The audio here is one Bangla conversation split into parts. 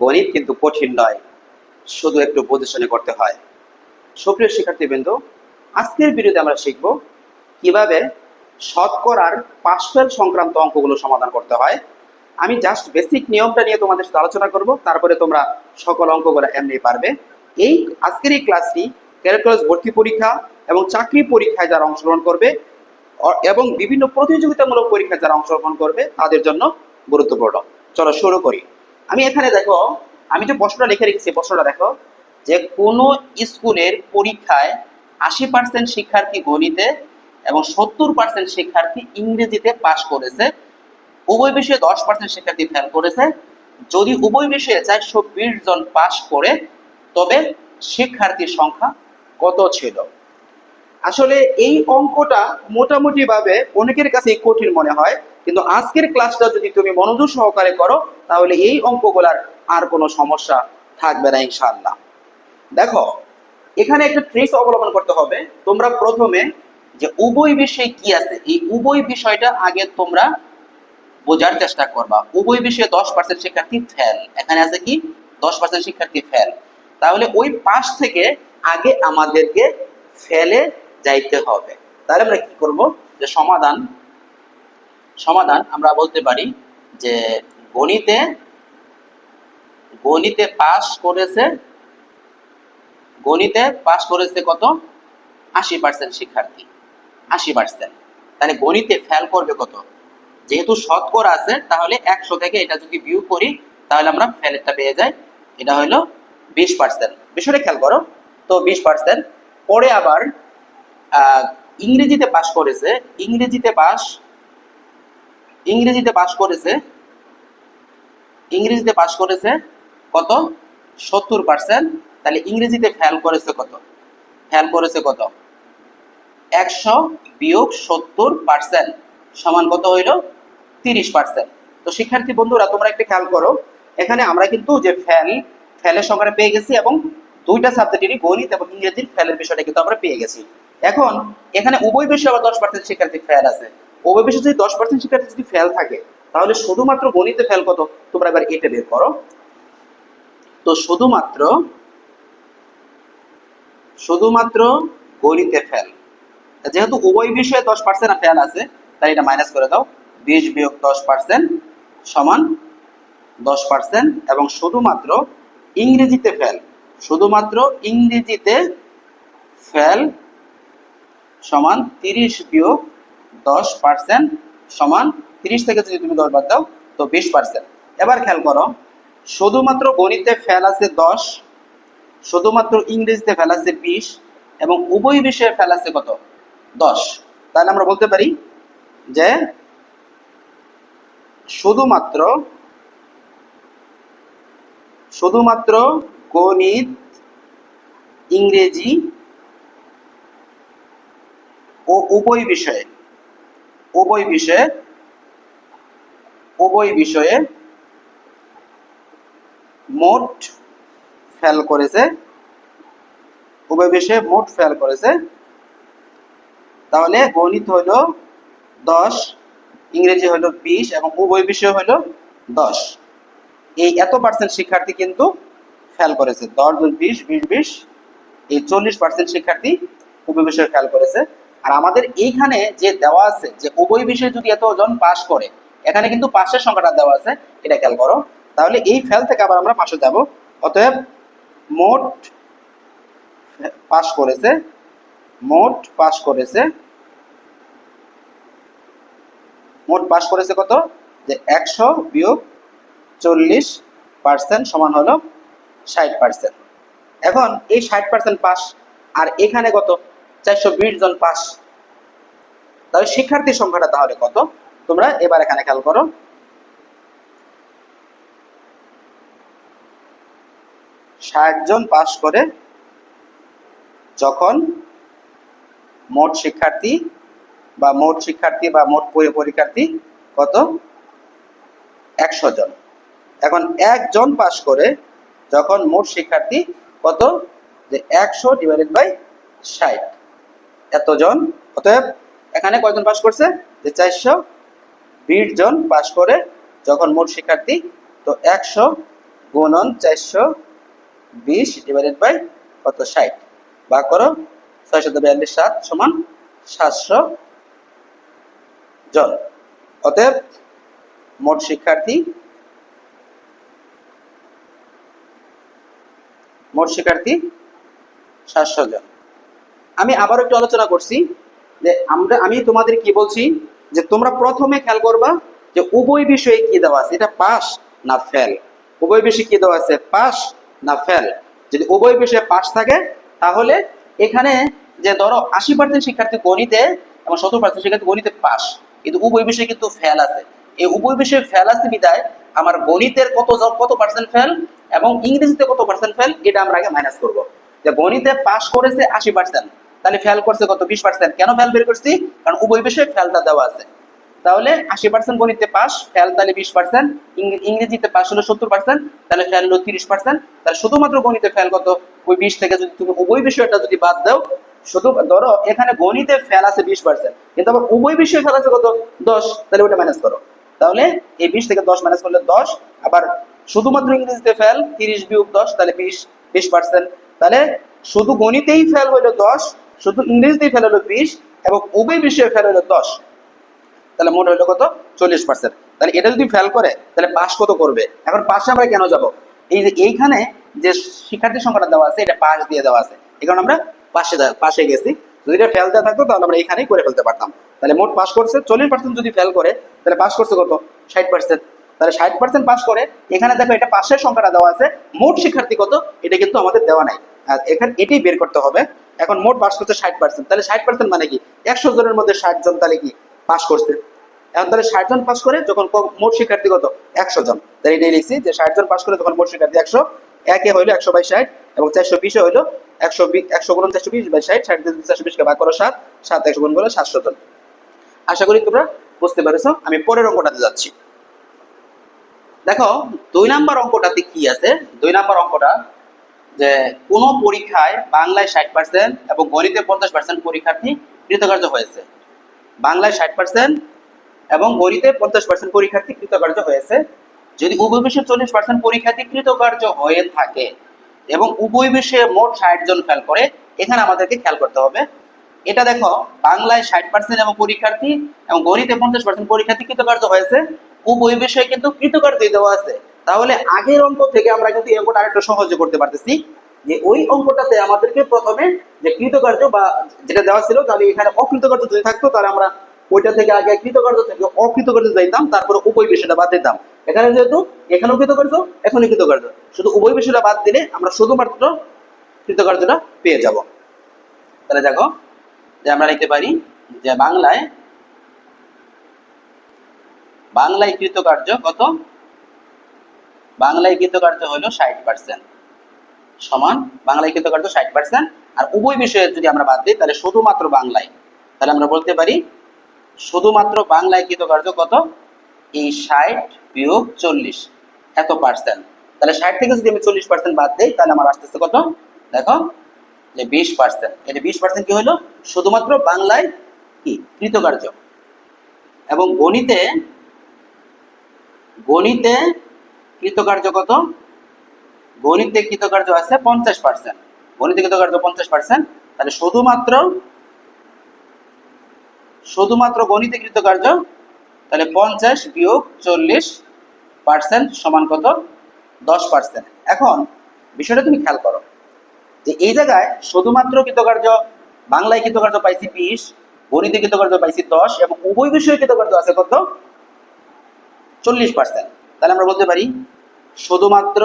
গণিত কিন্তু কঠিন নয়, শুধু একটু পজিশনে করতে হয়। সুপ্রিয় শিক্ষার্থীবৃন্দ, আজকের ভিডিওতে আমরা শিখব কীভাবে শতকরার পাশফেল সংক্রান্ত অঙ্কগুলো সমাধান করতে হয়। আমি জাস্ট বেসিক নিয়মটা নিয়ে তোমাদের সাথে আলোচনা করব, তারপরে তোমরা সকল অঙ্কগুলো এমনি পারবে। এই আজকের এই ক্লাসটি ক্যালকুলাস ভর্তি পরীক্ষা এবং চাকরি পরীক্ষায় যারা অংশগ্রহণ করবে এবং বিভিন্ন প্রতিযোগিতামূলক পরীক্ষায় যারা অংশগ্রহণ করবে, তাদের জন্য গুরুত্বপূর্ণ। চলো শুরু করি। আমি এখানে দেখো, আমি যে প্রশ্নটা লিখে রেখেছি প্রশ্নটা দেখো, যে কোন স্কুলের পরীক্ষায় আশি পার্সেন্ট শিক্ষার্থী গণিতে এবং সত্তর পার্সেন্ট শিক্ষার্থী ইংরেজিতে পাশ করেছে। উভয় বিষয়ে দশ পার্সেন্ট শিক্ষার্থী ফেল করেছে। যদি উভয় বিষয়ে চারশো বিশ জন পাশ করে, তবে শিক্ষার্থীর সংখ্যা কত ছিল? আসলে এই অঙ্কটা মোটামুটি ভাবে অনেকের কাছে কঠিন মনে হয়, কিন্তু আজকের ক্লাসটা যদি তুমি মনোযোগ সহকারে করো, তাহলে এই অঙ্কগুলার আর কোনো সমস্যা থাকবে না ইনশাআল্লাহ। দেখো, এখানে একটা ট্রিক্স অবলম্বন করতে হবে। তোমরা প্রথমে যে উভয় বিষয়ে কি আছে, এই উভয় বিষয়টা আগে তোমরা বোঝার চেষ্টা করবা। উভয় বিষয়ে দশ পার্সেন্ট শিক্ষার্থী ফেল এখানে আছে কি? দশ পার্সেন্ট শিক্ষার্থী ফেল তাহলে ওই পাশ থেকে আগে আমাদেরকে ফেলে যাইতে হবে। তাহলে আমরা কি করব? যে সমাধান সমাধান আমরা বলতে পারি যে গণিতে গণিতে পাস করেছে, গণিতে পাস করেছে কত? আশি পার্সেন্ট শিক্ষার্থী। আশি পার্সেন্ট তাহলে গণিতে ফেল করবে কত? যেহেতু শতকরা আছে, তাহলে একশো থেকে এটা যদি ভিউ করি, তাহলে আমরা ফেলেরটা পেয়ে যাই। এটা হলো বিশ পার্সেন্ট বিষয়টা খেয়াল করো। তো বিশ পার্সেন্ট পরে আবার ইংরেজিতে পাস করেছে, ইংরেজিতে পাস ইংরেজিতে পাস করেছে, ইংরেজিতে পাস করেছে কত? সত্তর পার্সেন্ট তাহলে ইংরেজিতে ফেল করেছে কত? ফেল করেছে কত? একশো বিয়োগ সত্তর পার্সেন্ট সমান কত হইল? তিরিশ পার্সেন্ট তো শিক্ষার্থী বন্ধুরা, তোমরা একটু খেয়াল করো, এখানে আমরা কিন্তু যে ফেল ফেলের সংখ্যাটা পেয়ে গেছি এবং দুইটা সাবজেক্টেরই গণিত এবং ইংরেজির ফেলের বিষয়টা কিন্তু আমরা পেয়ে গেছি। এখন, এখানে উভয় বিষয়ে আবার দশ পার্সেন্ট শিক্ষার্থী ফেল আছে। উভয় বিষয়ে যদি দশ পার্সেন্ট শিক্ষার্থী যদি ফেল থাকে, তাহলে শুধুমাত্র গণিতে ফেল কত? তোমরা এবার এটা বের করো। তো শুধুমাত্র শুধুমাত্র গণিতে ফেল যেহেতু উভয় বিষয়ে দশ পার্সেন্ট ফেল আছে, তাই এটা মাইনাস করে দাও। বিশ বিয়োগ দশ পার্সেন্ট সমান দশ পার্সেন্ট এবং শুধুমাত্র ইংরেজিতে ফেল শুধুমাত্র ইংরেজিতে ফেল সমান তিরিশ বিয়োগ দশ পার্সেন্ট সমান তিরিশ থেকে যদি তুমি দশ বাদ দাও, তো বিশ পার্সেন্ট। এবার খেয়াল করো, শুধুমাত্র গণিতে ফেল আছে দশ, শুধুমাত্র ইংরেজিতে ফেল আছে বিশ, এবং উভয় বিষয়ে ফেল আছে কত? দশ। তাহলে আমরা বলতে পারি যে শুধুমাত্র শুধুমাত্র গণিত, ইংরেজি ও উভয় বিষয়ে উভয় বিষয়ে উভয় বিষয়ে মোট ফেল করেছে, উভয় বিষয়ে মোট ফেল করেছে। তাহলে গণিত হলো দশ, ইংরেজি হলো বিশ এবং উভয় বিষয় হলো দশ। এই এত পার্সেন্ট শিক্ষার্থী কিন্তু ফেল করেছে। দশ দুই বিশ বিশ বিশ, এই চল্লিশ পার্সেন্ট শিক্ষার্থী উভয় বিষয়ে ফেল করেছে। আর আমাদের এইখানে যে দেওয়া আছে, যে উভয় বিষয়ে যদি এতজন পাস করে, এখানে কিন্তু পাশের সংখ্যাটা দেওয়া আছে, এটা খেয়াল করো। তাহলে এই ফেল থেকে আবার আমরা পাশে যাব। অতএব মোট পাস করেছে, মোট পাস করেছে, মোট পাস করেছে কত? যে একশো বিয়োগ চল্লিশ পার্সেন্ট সমান হলো ষাট পার্সেন্ট এখন এই ষাট পার্সেন্ট পাস আর এখানে কত? চারশো বিশ জন পাস। তাহলে শিক্ষার্থীর সংখ্যাটা তাহলে কত? তোমরা এবার এখানে খেয়াল করো। ষাট জন পাস করে যখন মোট শিক্ষার্থী বা মোট শিক্ষার্থী বা মোট পরীক্ষার্থী কত? একশো জন। এখন একজন পাস করে যখন মোট শিক্ষার্থী কত? যে একশো ডিভাইডেড বাই ষাট। এতজন, অতএব এখানে কয়জন পাস করছে? যে চারশো বিশ জন পাস করে যখন মোট শিক্ষার্থী, তো একশো গুণন চারশো বিশ ডিভাইডেড বাই কত? ষাট। বা করো ছয় শত বিয়াল্লিশ সাত সমান সাতশো জন। অতএব মোট শিক্ষার্থী মোট শিক্ষার্থী সাতশো জন। আমি আবার একটু আলোচনা করছি যে আমরা, আমি তোমাদের কি বলছি? যে তোমরা প্রথমে খেয়াল করবা যে উভয় বিষয়ে কি দেওয়া আছে। এটা পাস না ফেল? উভয় বিষয়ে কি দেওয়া আছে? পাস না ফেল? যদি উভয় বিষয়ে পাস থাকে, তাহলে এখানে যে ধরো আশি পার্সেন্ট শিক্ষার্থী গণিতে এবং সত্তর পার্সেন্ট শিক্ষার্থী গণিতে পাস, কিন্তু উভয় বিষয়ে কিন্তু ফেল আছে। এই উভয় বিষয়ে ফেল আছে বিদায় আমার গণিতের কত কত পার্সেন্ট ফেল এবং ইংরেজিতে কত পার্সেন্ট ফেল, এটা আমরা আগে মাইনাস করব। যে গণিতে পাস করেছে আশি পার্সেন্ট তাহলে ফেল করছে কত? বিশ পার্সেন্ট কেন ফেল বের করছি? কারণ উভয় বিষয়ে ফেলটা দেওয়া আছে। তাহলে আশি পার্সেন্ট গণিতে পাস ফেল তাহলে বিশ পার্সেন্ট ইংরেজিতে পাস হলো সত্তর পার্সেন্ট তাহলে ফেল হলো তিরিশ পার্সেন্ট তাহলে শুধুমাত্র গণিতে ফেল কত? ওই বিশ থেকে যদি তুমি উভয় বিষয়টা যদি বাদ দাও, শুধু ধরো, এখানে গণিতে ফেল আছে বিশ পার্সেন্ট কিন্তু আবার উভয় বিষয়ে ফেল আছে কত? দশ। তাহলে ওটা ম্যানেজ করো। তাহলে এই বিশ থেকে দশ ম্যানেজ করলে দশ, আবার শুধুমাত্র ইংরেজিতে ফেল তিরিশ বিয়োগ দশ, তাহলে বিশ বিশ পার্সেন্ট তাহলে শুধু গণিতেই ফেল হলো দশ শুধু ইংরেজিতেই ফেল হলো বিশ এবং উভয় বিষয়ে ফেল হলো দশ। তাহলে মোট হলো কত? চল্লিশ পার্সেন্ট তাহলে এটা যদি ফেল করে, তাহলে পাশ কত করবে? এখন পাশে আমরা কেন যাব? এই যে এইখানে যে শিক্ষার্থী সংখ্যাটা দেওয়া আছে, এটা পাশ দিয়ে দেওয়া আছে। এই কারণে আমরা পাশে পাশে গেছি। যদি এটা ফেল দেওয়া থাকতো, তাহলে আমরা এখানেই করে ফেলতে পারতাম। তাহলে মোট পাশ করছে, চল্লিশ পার্সেন্ট যদি ফেল করে, তাহলে পাস করছে কত? ষাট পার্সেন্ট তাহলে ষাট পার্সেন্ট পাস করে, এখানে দেখো এটা পাশের সংখ্যাটা দেওয়া আছে। মোট শিক্ষার্থী কত? এটা কিন্তু আমাদের দেওয়া নাই। আর এখানে এটাই বের করতে হবে। এখন মোট পাস করছে ষাট পার্সেন্ট তাহলে ষাট পার্সেন্ট মানে কি? একশো জনের মধ্যে ষাট জন তাহলে কি পাস করছে? এখন তাহলে ষাট জন পাস করে যখন মোট শিক্ষার্থী কত? একশো জন। তাহলে এটাই লিখছি যে ষাট জন পাস করে তখন মোট শিক্ষার্থী একশো, একে হইল একশো বাই ষাট এবং চারশো বিশে হইল একশো বি- একশো গুণ চারশো বিশ বাই ষাট। ষাট চারশো বিশকে ভাগ করো সাত সাত একশো গুণ করো সাতশো জন। আশা করি তোমরা বুঝতে পেরেছ। আমি পরের অঙ্কটাতে যাচ্ছি। দেখো, দুই নাম্বার অঙ্কটাতে কি আছে? দুই নাম্বার অঙ্কটা যে কোনো পরীক্ষায় বাংলায় ষাট পার্সেন্ট এবং গণিতে পঞ্চাশ পার্সেন্ট পরীক্ষার্থী কৃতকার্য হয়েছে। বাংলায় ষাট পার্সেন্ট এবং গণিতে পঞ্চাশ পার্সেন্ট পরীক্ষার্থী কৃতকার্য হয়েছে। যদি উভয় বিষয়ে চল্লিশ পার্সেন্ট পরীক্ষার্থী কৃতকার্য হয়ে থাকে এবং উভয় বিষয়ে মোট ষাট জন ফেল করে, এখানে আমাদেরকে খেয়াল করতে হবে। এটা দেখো, বাংলায় ষাট পার্সেন্ট এবং পরীক্ষার্থী এবং গণিতে পঞ্চাশ পার্সেন্ট পরীক্ষার্থী কৃতকার্য হয়েছে। উভয় বিষয়ে কিন্তু কৃতকার্য দেওয়া আছে। তাহলে আগের অঙ্ক থেকে আমরা কিন্তু এই অঙ্কটা আরেকটু সহজে করতে পারতেছি। যে ওই অঙ্কটাতে আমাদেরকে প্রথমে যে কৃতকার্য বা যেটা দেওয়া ছিল, তাহলে এখানে অকৃতকার্য যদি থাকতো, তাহলে আমরা ওইটা থেকে আগে কৃতকার্য থেকে অকৃতকার্য যাইতাম, তারপরে উভয় বিষয়টা বাদ দিতাম। এখানে যেহেতু এখানেও কৃতকার্য, এখনই কৃতকার্য। শুধু উভয় বিষয়টা বাদ দিলে আমরা শুধুমাত্র কৃতকার্যটা পেয়ে যাব। তাহলে দেখো, যে আমরা লিখতে পারি যে বাংলায় বাংলায় কৃতকার্য কত? বাংলায় কৃতকার্য হলো ষাট পার্সেন্ট সমান, বাংলায় কৃতকার্য ষাট পার্সেন্ট আর উভয় বিষয়ে যদি আমরা বাদ দিই, তাহলে শুধুমাত্র বাংলায়। তাহলে আমরা বলতে পারি, শুধুমাত্র বাংলায় কৃতকার্য কত? এই ষাট বিয়োগ চল্লিশ। এত পার্সেন্ট তাহলে ষাট থেকে যদি আমি চল্লিশ পার্সেন্ট বাদ দিই, তাহলে আমার আসতেছে কত? দেখো, যে বিশ পার্সেন্ট এটা বিশ পার্সেন্ট কি হলো? শুধুমাত্র বাংলায় কি? কৃতকার্য। এবং গণিতে গণিতে কৃতকার্য কত? গণিতে কৃতকার্য আছে পঞ্চাশ পার্সেন্ট গণিতে কৃতকার্য পঞ্চাশ পার্সেন্ট তাহলে শুধুমাত্র শুধুমাত্র গণিতে কৃতকার্য, তাহলে পঞ্চাশ বিয়োগ চল্লিশ পার্সেন্ট সমান কত? দশ পার্সেন্ট এখন বিষয়টা তুমি খেয়াল করো, যে এই জায়গায় শুধুমাত্র কৃতকার্য, বাংলায় কৃতকার্য পাইছি বিশ, গণিতে কৃতকার্য পাইছি দশ, এবং উভয় বিষয়ে কৃতকার্য আছে কত? চল্লিশ পার্সেন্ট তাহলে আমরা বলতে পারি, শুধুমাত্র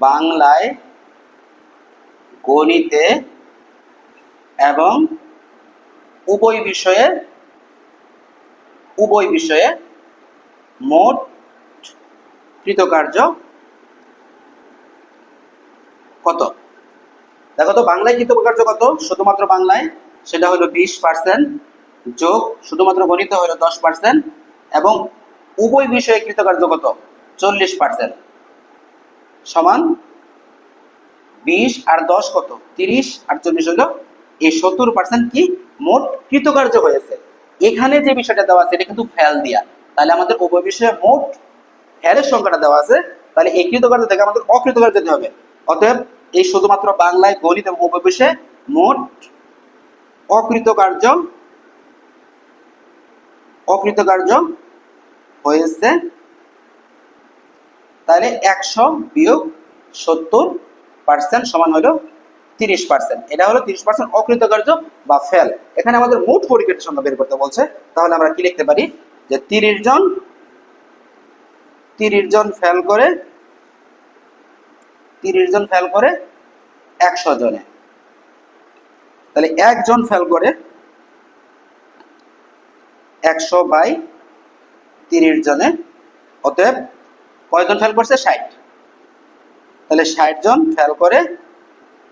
বাংলায় গণিতে এবং উভয় বিষয়ে উভয় বিষয়ে মোট কৃতকার্য কত? দেখো তো, বাংলায় কৃতকার্য কত? শুধুমাত্র বাংলায়, সেটা হলো বিশ পার্সেন্ট যোগ, শুধুমাত্র গণিত হলো দশ পার্সেন্ট এবং উভয় বিষয়ে কৃতকার্য কত? চল্লিশ পার্সেন্ট সমান বিশ আর দশ কত? তিরিশ। আর চল্লিশ হলো এই সত্তর পার্সেন্ট কি? মোট কৃতকার্য হয়েছে। এখানে যে বিষয়টা দেওয়া আছে, এটা কিন্তু ফেল দিয়া। তাহলে আমাদের উভয় বিষয়ে মোট ফেলের সংখ্যাটা দেওয়া আছে। তাহলে এই কৃতকার্য থেকে আমাদের অকৃতকার্য যেতে হবে। অতএব এই শুধুমাত্র বাংলায় গণিত এবং উপবিশ্বে মোট অকৃতকার্য অকৃতকার্য হয়েছে, তাহলে একশো বিয়োগ সত্তর পার্সেন্ট সমান হলো তিরিশ পার্সেন্ট এটা হলো তিরিশ পার্সেন্ট অকৃতকার্য বা ফেল এখানে আমাদের মোট পরীক্ষার সংখ্যা বের করতে বলছে। তাহলে আমরা কি লিখতে পারি? যে তিরিশ জন তিরিশ জন ফেল করে, তিরিশ জন ফেল করে একশো জনে। তাহলে একজন ফেল করে একশো বাই তিরিশ জনে অতএব কয়জন ফেল করছে? ষাট। তাহলে ষাট জন ফেল করে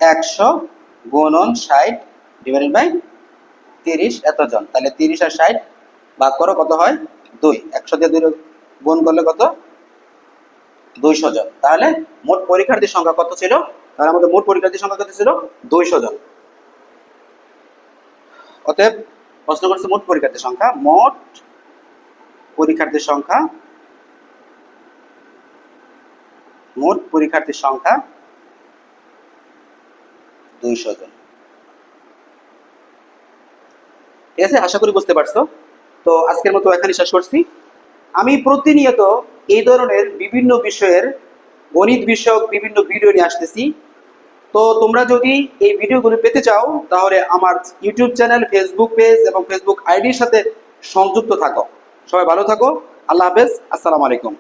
একশো গুণন ষাট ডিভাইডেড বাই তিরিশ এতজন তাহলে তিরিশ আর ষাট ভাগ করো, কত হয়? দুই। একশো দিয়ে দুই গুণ করলে কত? দুইশো জন। তাহলে মোট পরীক্ষার্থীর সংখ্যা কত ছিল? তাহলে আমাদের মোট পরীক্ষার্থীর সংখ্যা কত ছিল? দুইশো জন। অতএব প্রশ্ন করছে মোট পরীক্ষার্থীর সংখ্যা। মোট পরীক্ষার্থীর সংখ্যা, মোট পরীক্ষার্থীর সংখ্যা দুইশো জন। ঠিক আছে? আশা করি বুঝতে পারছ? তো আজকের মতো এখানে শেষ করছি। আমি প্রতিনিয়ত এই ধরনের বিভিন্ন বিষয়ের গণিত বিষয়ক বিভিন্ন ভিডিও নিয়ে আসতেছি। তো তোমরা যদি এই ভিডিওগুলো পেতে চাও, তাহলে আমার ইউটিউব চ্যানেল ফেসবুক পেজ এবং ফেসবুক আইডির সাথে সংযুক্ত থাকো। সবাই ভালো থাকো। আল্লাহ হাফেজ। আসসালামু আলাইকুম।